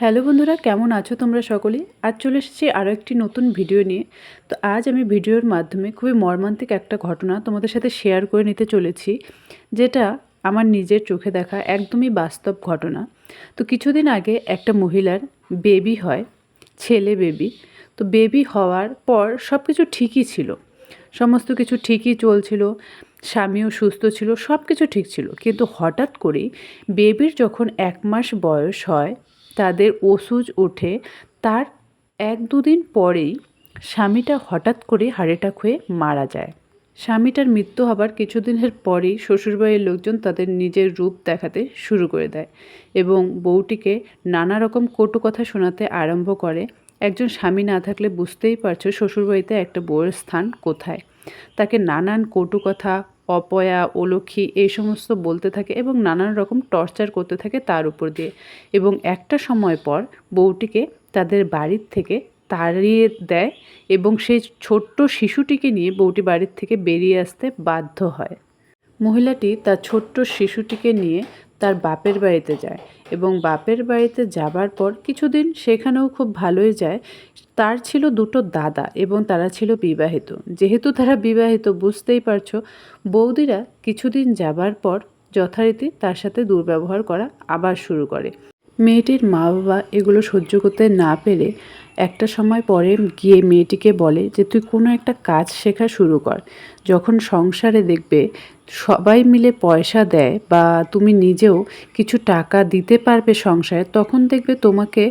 Hello বন্ধুরা, কেমন আছো তোমরা সকলেই? আজ চলে এসেছি আরও একটি নতুন ভিডিও নিয়ে। তো আজ আমি ভিডিওর মাধ্যমে খুবই মর্মান্তিক একটা ঘটনা তোমাদের সাথে শেয়ার করে নিতে চলেছি, যেটা আমার নিজের চোখে দেখা একদমই বাস্তব ঘটনা। তো কিছুদিন আগে একটা মহিলার বেবি হয়, ছেলে বেবি তো বেবি হওয়ার পর সব কিছু ঠিকই ছিল। সমস্ত কিছু ঠিকই চলছিল, স্বামীও সুস্থ ছিল সব কিছু ঠিক ছিল। কিন্তু হঠাৎ করেই বেবির যখন এক মাস বয়স হয় তাদের ওষুধ ওঠে, তার এক দুদিন পরেই স্বামীটা হঠাৎ করে অ্যাটাক হয়ে মারা যায়। স্বামীটার মৃত্যু হবার কিছুদিনের পরেই শ্বশুরবাড়ির লোকজন তাদের নিজের রূপ দেখাতে শুরু করে দেয় এবং বউটিকে নানা রকম কটু কথা শোনাতে আরম্ভ করে। একজন স্বামী না থাকলে বুঝতেই পারছ শ্বশুরবাড়িতে একটা বউয়ের স্থান কোথায়? তাকে নানান কটু কথা অপয়া, অলক্ষী এই সমস্ত বলতে থাকে এবং নানান রকম টর্চার করতে থাকে তার উপর দিয়ে। এবং একটা সময় পর বউটিকে তাদের বাড়ির থেকে তাড়িয়ে দেয় এবং সেই ছোট্ট শিশুটিকে নিয়ে বউটি বাড়ির থেকে বেরিয়ে আসতে বাধ্য হয়। মহিলাটি তার ছোট্ট শিশুটিকে নিয়ে তার বাপের বাড়িতে যায় এবং বাপের বাড়িতে যাবার পর কিছুদিন সেখানেও খুব ভালোই যায়। তার ছিল দুটো দাদা এবং তারা ছিল বিবাহিত। যেহেতু তারা বিবাহিত, বুঝতেই পারছ, বৌদিরা কিছুদিন যাবার পর যথারীতি তার সাথে দুর্ব্যবহার করা আবার শুরু করে। মেয়েটির মা বাবা এগুলো সহ্য করতে না পেরে একটা সময় পরে গিয়ে মেয়েটিকে বলে যে, তুই কোনো একটা কাজ শেখা শুরু কর। যখন সংসারে দেখবে সবাই মিলে পয়সা দেয় বা তুমি নিজেও কিছু টাকা দিতে পারবে সংসারে, তখন দেখবে তোমাকে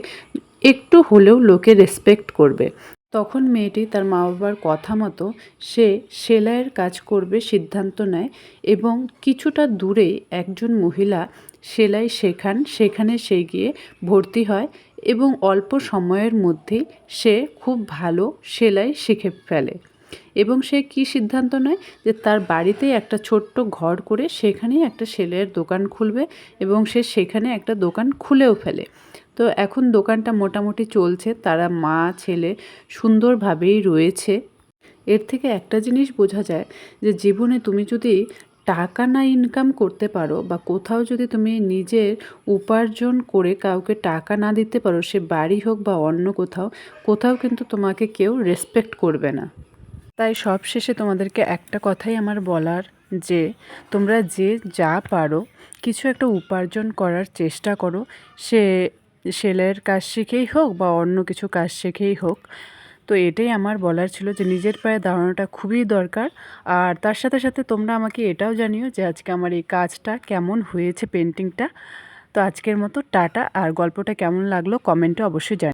একটু হলেও লোকে রেসপেক্ট করবে। তখন মেয়েটি তার মা বাবার কথা মতো সে সেলাইয়ের কাজ করবে, সিদ্ধান্ত নেয় এবং কিছুটা দূরে একজন মহিলা সেলাই শেখান। সেখানে সে গিয়ে ভর্তি হয় এবং অল্প সময়ের মধ্যেই সে খুব ভালো সেলাই শিখে ফেলে। এবং সে কি সিদ্ধান্ত নেয়? যে তার বাড়িতেই একটা ছোট্ট ঘর করে সেখানেই একটা সেলাইয়ের দোকান খুলবে এবং সে সেখানে একটা দোকান খুলেও ফেলে। তো এখন দোকানটা মোটামুটি চলছে, তারা মা, ছেলে সুন্দরভাবেই রয়েছে। এর থেকে একটা জিনিস বোঝা যায় যে জীবনে তুমি যদি টাকা না ইনকাম করতে পারো বা কোথাও যদি তুমি নিজের উপার্জন করে কাউকে টাকা না দিতে পারো, সে বাড়ি হোক বা অন্য কোথাও কোথাও কিন্তু তোমাকে কেউ রেসপেক্ট করবে না। তাই সব শেষে তোমাদেরকে একটা কথাই আমার বলার যে, তোমরা যে যা পারো, কিছু একটা উপার্জন করার চেষ্টা করো। সে সেলাইয়ের কাজ শিখেই হোক বা অন্য কিছু কাজ শিখেই হোক তো এটাই আমার বলার ছিল যে নিজের পায়ে দাঁড়ানোটা খুবই দরকার। আর তার সাথে সাথে তোমরা আমাকে এটাও জানিও যে আজকে আমার এই কাজটা কেমন হয়েছে পেন্টিংটা তো আজকের মতো টাটা। আর গল্পটা কেমন লাগল কমেন্টে অবশ্যই জানি